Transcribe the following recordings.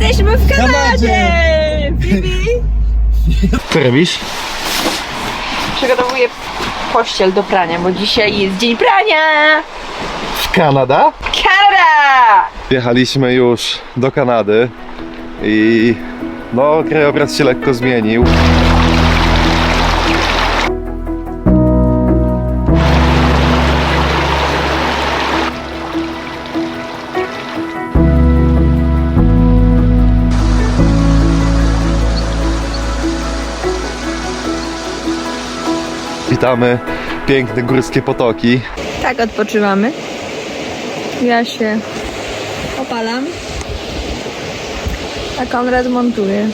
Jesteśmy w Kanadzie! Bibi! Co robisz? Przygotowuję pościel do prania, bo dzisiaj jest dzień prania! W Kanada? Kanada! Wjechaliśmy już do Kanady i no krajobraz się lekko zmienił. Witamy piękne górskie potoki. Tak odpoczywamy. Ja się opalam. A Konrad montuje.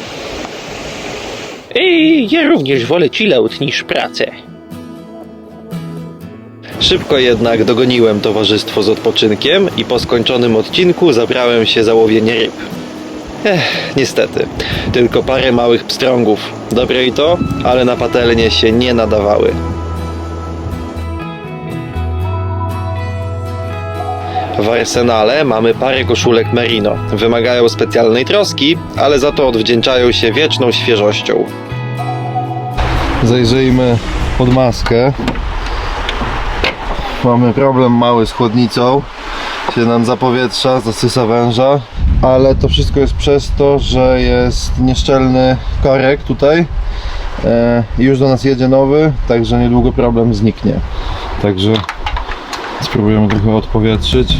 Ej, ja również wolę chillout niż pracę. Szybko jednak dogoniłem towarzystwo z odpoczynkiem i po skończonym odcinku zabrałem się za łowienie ryb. Ech, niestety, tylko parę małych pstrągów. Dobre i to, ale na patelnie się nie nadawały. W arsenale mamy parę koszulek merino. Wymagają specjalnej troski, ale za to odwdzięczają się wieczną świeżością. Zajrzyjmy pod maskę. Mamy problem mały z chłodnicą. Się nam zapowietrza, zasysa węża. Ale to wszystko jest przez to, że jest nieszczelny korek tutaj. E, i już do nas jedzie nowy, także niedługo problem zniknie. Także spróbujemy trochę odpowietrzyć.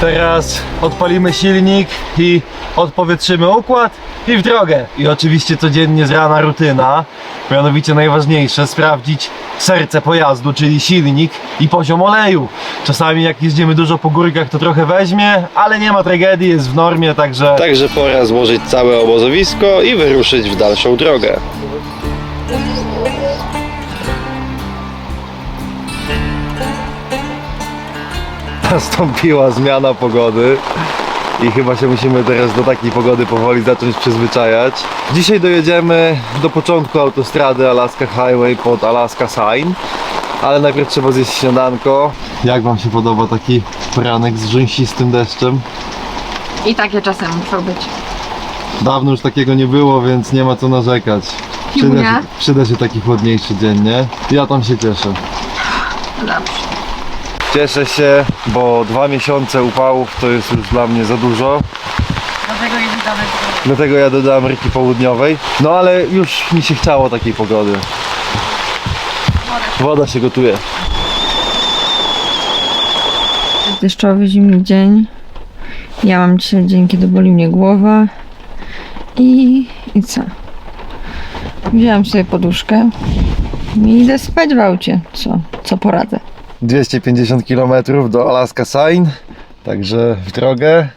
Teraz odpalimy silnik i odpowietrzymy układ i w drogę. I oczywiście codziennie z rana rutyna, mianowicie najważniejsze sprawdzić serce pojazdu, czyli silnik i poziom oleju. Czasami jak jeździmy dużo po górkach to trochę weźmie, ale nie ma tragedii, jest w normie, także... Także pora złożyć całe obozowisko i wyruszyć w dalszą drogę. Nastąpiła zmiana pogody i chyba się musimy teraz do takiej pogody powoli zacząć przyzwyczajać. Dzisiaj dojedziemy do początku autostrady Alaska Highway pod Alaska Sign, ale najpierw trzeba zjeść śniadanko. Jak Wam się podoba taki poranek z rzęsistym deszczem? I takie czasem muszą być. Dawno już takiego nie było, więc nie ma co narzekać. Przyda się, przyda się taki chłodniejszy dzień, nie? Ja tam się cieszę. Dobrze. Cieszę się, bo dwa miesiące upałów to jest już dla mnie za dużo. Dlatego jedziemy dalej. Dlatego jadę do Ameryki Południowej. No ale już mi się chciało takiej pogody. Woda się gotuje. Deszczowy, zimny dzień. Ja mam dzisiaj dzień, kiedy boli mnie głowa. I, i co? Wziąłem sobie poduszkę i idę spać w aucie. Co, co poradzę? 250 km do Alaska Sign. Także w drogę.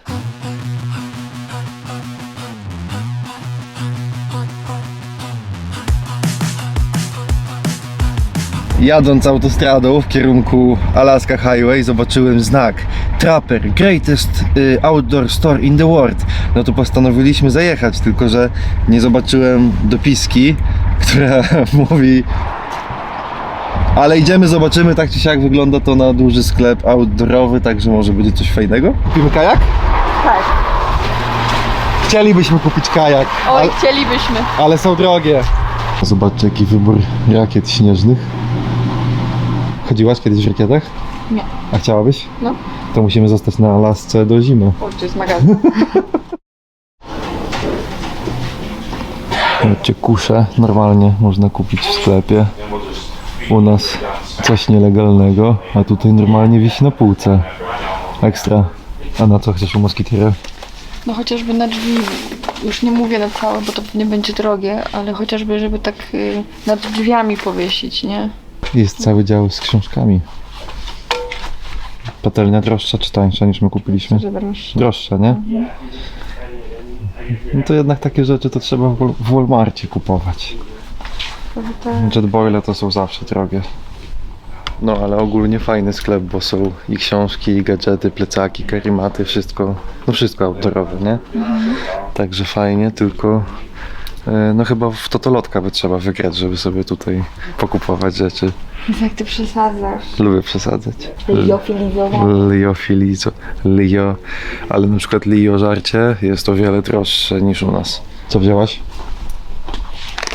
Jadąc autostradą w kierunku Alaska Highway zobaczyłem znak Trapper, greatest y, outdoor store in the world. No to postanowiliśmy zajechać, tylko że nie zobaczyłem dopiski, która mówi ale idziemy, zobaczymy tak czy siak wygląda to na duży sklep outdoorowy, także może będzie coś fajnego. Kupimy kajak? Tak. Chcielibyśmy kupić kajak, Oj, ale, chcielibyśmy. ale są drogie. Zobaczcie jaki wybór rakiet śnieżnych. Chodziłaś kiedyś w rakietach? Nie. A chciałabyś? No. To musimy zostać na Alasce do zimy. To jest magazyn. Zobaczcie, kusze normalnie można kupić w sklepie. U nas coś nielegalnego, a tutaj normalnie wisi na półce. Ekstra. A na co chcesz u moskitiery? No chociażby na drzwi, już nie mówię na całe, bo to nie będzie drogie, ale chociażby, żeby tak y, nad drzwiami powiesić, nie? Jest cały dział z książkami. Patelnia droższa czy tańsza niż my kupiliśmy? Że droższe. Droższa, nie? No to jednak takie rzeczy to trzeba w Wal- w Walmarcie kupować. Żeby te- Jetboile to są zawsze drogie. No ale ogólnie fajny sklep, bo są i książki, i gadżety, plecaki, karimaty, wszystko, no wszystko outdoorowe, nie? Także fajnie, tylko E, No chyba w totolotka by trzeba wygrać, żeby sobie tutaj pokupować rzeczy. Jak ty przesadzasz? Lubię przesadzać. Liofilizowa. Liofilizo. Lio. Ale na przykład Lio żarcie jest o wiele droższe niż u nas. Co wzięłaś?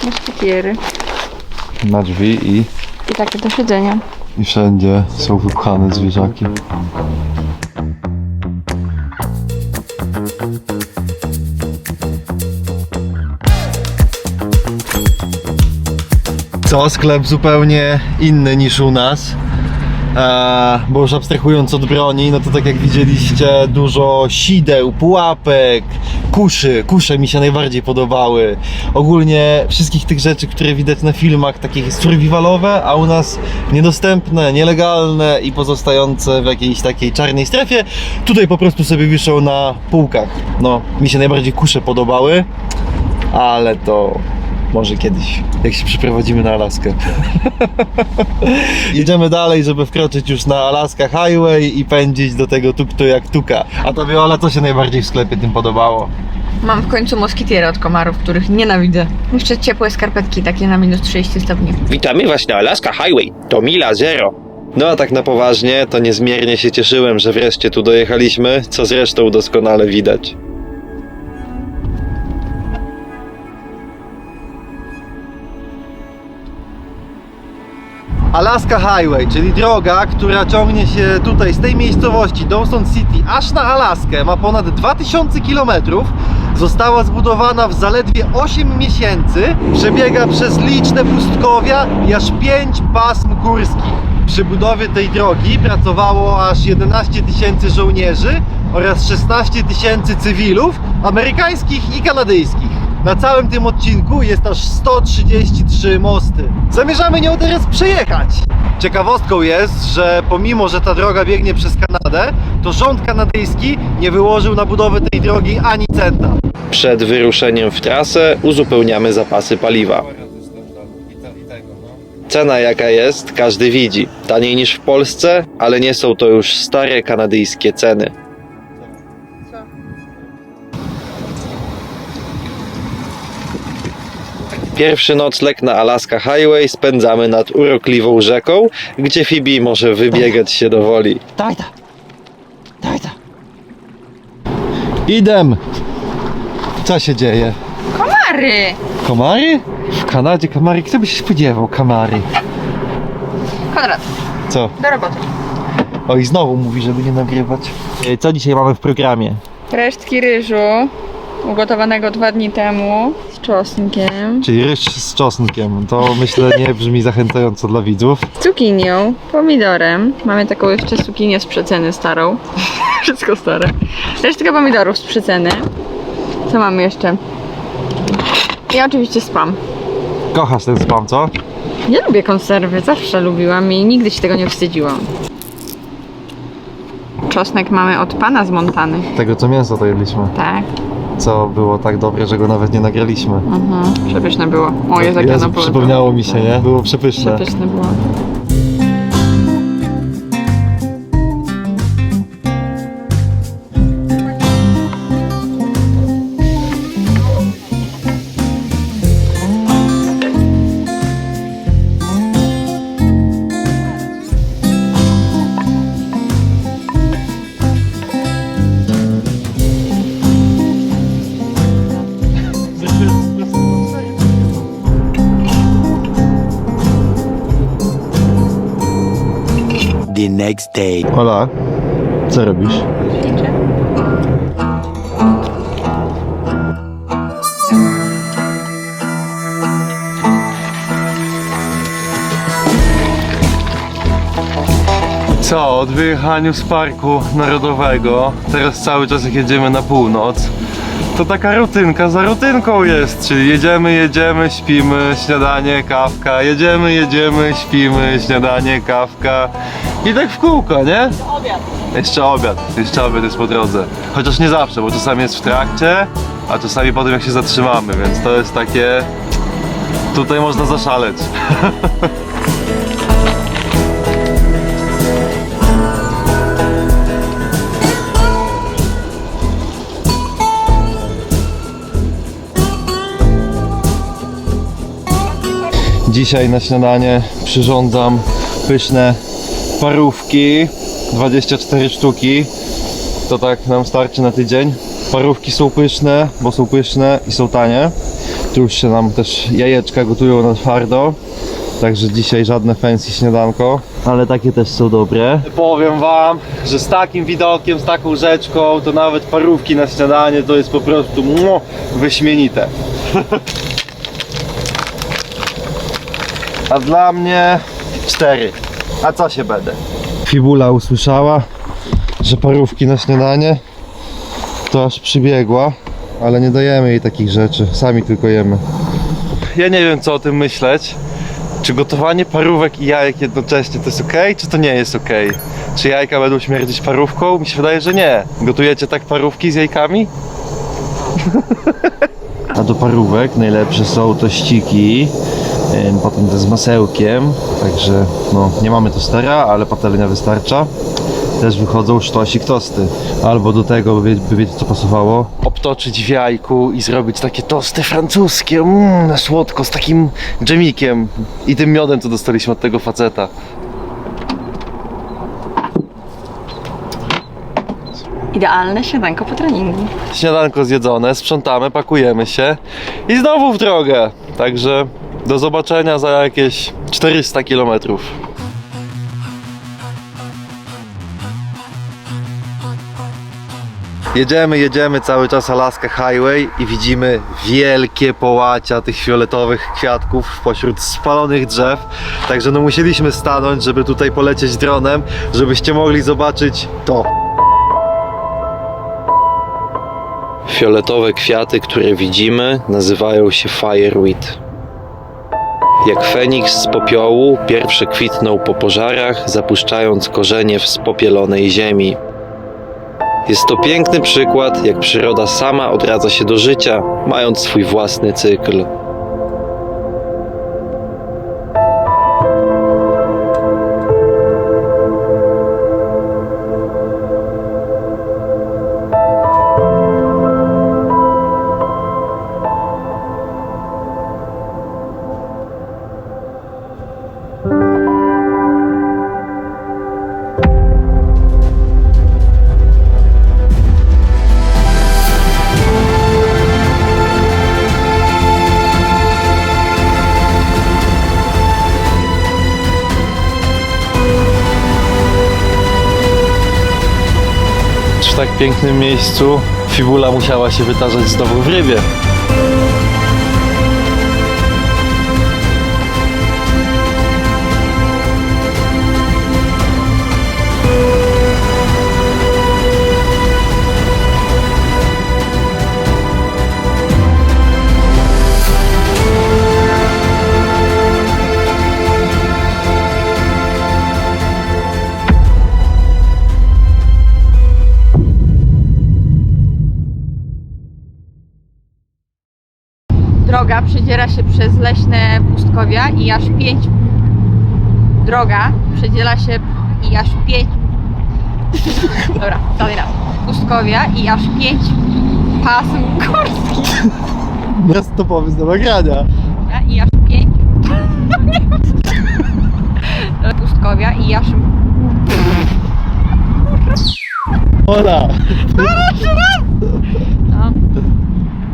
Muszkietery. Na drzwi i, I takie do siedzenia. i wszędzie są wypchane zwierzaki. Co? Sklep zupełnie inny niż u nas. E, bo już abstrahując od broni, no to tak jak widzieliście, dużo sideł, pułapek, kuszy. Kusze mi się najbardziej podobały. Ogólnie wszystkich tych rzeczy, które widać na filmach, takich survivalowe, a u nas niedostępne, nielegalne i pozostające w jakiejś takiej czarnej strefie. Tutaj po prostu sobie wiszą na półkach. No, mi się najbardziej kusze podobały, ale to może kiedyś, jak się przeprowadzimy na Alaskę. Jedziemy dalej, żeby wkroczyć już na Alaska Highway i pędzić do tego tuktu jak tuka. A to Viola, co się najbardziej w sklepie tym podobało? Mam w końcu moskitiery od komarów, których nienawidzę. Jeszcze ciepłe skarpetki, takie na minus 30 stopni. Witamy Was na Alaska Highway. To mila zero. No a tak na poważnie, to niezmiernie się cieszyłem, że wreszcie tu dojechaliśmy, co zresztą doskonale widać. Alaska Highway, czyli droga, która ciągnie się tutaj z tej miejscowości Dawson City aż na Alaskę, ma ponad 2000 km, została zbudowana w zaledwie 8 miesięcy, przebiega przez liczne pustkowia i aż 5 pasm górskich. Przy budowie tej drogi pracowało aż 11 tysięcy żołnierzy oraz 16 tysięcy cywilów amerykańskich i kanadyjskich. Na całym tym odcinku jest aż 133 mosty. Zamierzamy nią teraz przejechać. Ciekawostką jest, że pomimo, że ta droga biegnie przez Kanadę, to rząd kanadyjski nie wyłożył na budowę tej drogi ani centa. Przed wyruszeniem w trasę uzupełniamy zapasy paliwa. Cena jaka jest, każdy widzi. Taniej niż w Polsce, ale nie są to już stare kanadyjskie ceny. Pierwszy nocleg na Alaska Highway spędzamy nad urokliwą rzeką, gdzie Phoebe może wybiegać się do woli. Daj ta! Daj ta! Idem! Co się dzieje? Komary! Komary? W Kanadzie komary? Kto by się spodziewał komary? Konrad, Co? do roboty. O i znowu mówi, żeby nie nagrywać. E, Co dzisiaj mamy w programie? Resztki ryżu, ugotowanego dwa dni temu, z czosnkiem, Czyli ryż z czosnkiem. To myślę nie brzmi zachęcająco dla widzów. cukinią, pomidorem. Mamy taką jeszcze cukinię z przeceny starą. Wszystko stare. Resztka pomidorów z przeceny. Co mamy jeszcze? I oczywiście spam. Kochasz ten spam, co? Ja lubię konserwy, zawsze lubiłam i nigdy się tego nie wstydziłam. Czosnek mamy od pana z Montany. Tego co mięso to jedliśmy. Tak. Co było tak dobre, że go nawet nie nagraliśmy. Mhm. Przepyszne było. O, jest jak Jezu, było. przypomniało mi się, nie? Było przepyszne. Przepyszne było. Next day. Ola, co robisz? Co, od wyjechaniu z parku narodowego, teraz cały czas jak jedziemy na północ, to taka rutynka za rutynką jest, czyli jedziemy, jedziemy, śpimy, śniadanie, kawka, jedziemy, jedziemy, śpimy, śniadanie, kawka i tak w kółko, nie? Jeszcze obiad, jeszcze obiad jest po drodze. Chociaż nie zawsze, bo czasami jest w trakcie, a czasami potem jak się zatrzymamy, więc to jest takie... Tutaj można zaszaleć. Dzisiaj na śniadanie przyrządzam pyszne parówki, 24 sztuki. To tak nam starczy na tydzień. Parówki są pyszne, bo są pyszne i są tanie. Tu już się nam też jajeczka gotują na twardo. Także dzisiaj żadne fancy śniadanko, ale takie też są dobre. Powiem wam, że z takim widokiem, z taką rzeczką, to nawet parówki na śniadanie to jest po prostu wyśmienite. A dla mnie cztery. A co się będę? Fibula usłyszała, że parówki na śniadanie, to aż przybiegła, ale nie dajemy jej takich rzeczy, sami tylko jemy. Ja nie wiem co o tym myśleć. Czy gotowanie parówek i jajek jednocześnie to jest ok, czy to nie jest ok? Czy jajka będą śmierdzić parówką? Mi się wydaje, że nie. Gotujecie tak parówki z jajkami? A do parówek najlepsze są tościki, potem te z masełkiem, także no nie mamy tostera, ale patelnia wystarcza. Też wychodzą sztosik tosty. Albo do tego, by, by wiedzieć co pasowało. Obtoczyć w jajku i zrobić takie tosty francuskie, mm, na słodko, z takim dżemikiem i tym miodem, co dostaliśmy od tego faceta. Idealne śniadanko po treningu. Śniadanko zjedzone, sprzątamy, pakujemy się i znowu w drogę. Także do zobaczenia za jakieś 400 kilometrów. Jedziemy, jedziemy cały czas Alaska Highway i widzimy wielkie połacia tych fioletowych kwiatków pośród spalonych drzew. Także no musieliśmy stanąć, żeby tutaj polecieć dronem, żebyście mogli zobaczyć to. Fioletowe kwiaty, które widzimy, nazywają się fireweed. Jak feniks z popiołu, pierwsze kwitną po pożarach, zapuszczając korzenie w spopielonej ziemi. Jest to piękny przykład, jak przyroda sama odradza się do życia, mając swój własny cykl. Pięknym miejscu fibula musiała się wytarzać znowu w rybie. Się przez leśne pustkowia i aż pięć. Droga przedziela się i aż pięć. Dobra, dalej raz. Pustkowia i aż pięć pasm górskich. Bez to pomysł do nagrania. I aż pięć. Pustkowia i aż. Ola! No.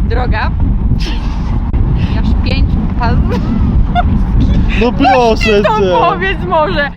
Droga. No proszę To cię! powiedz może.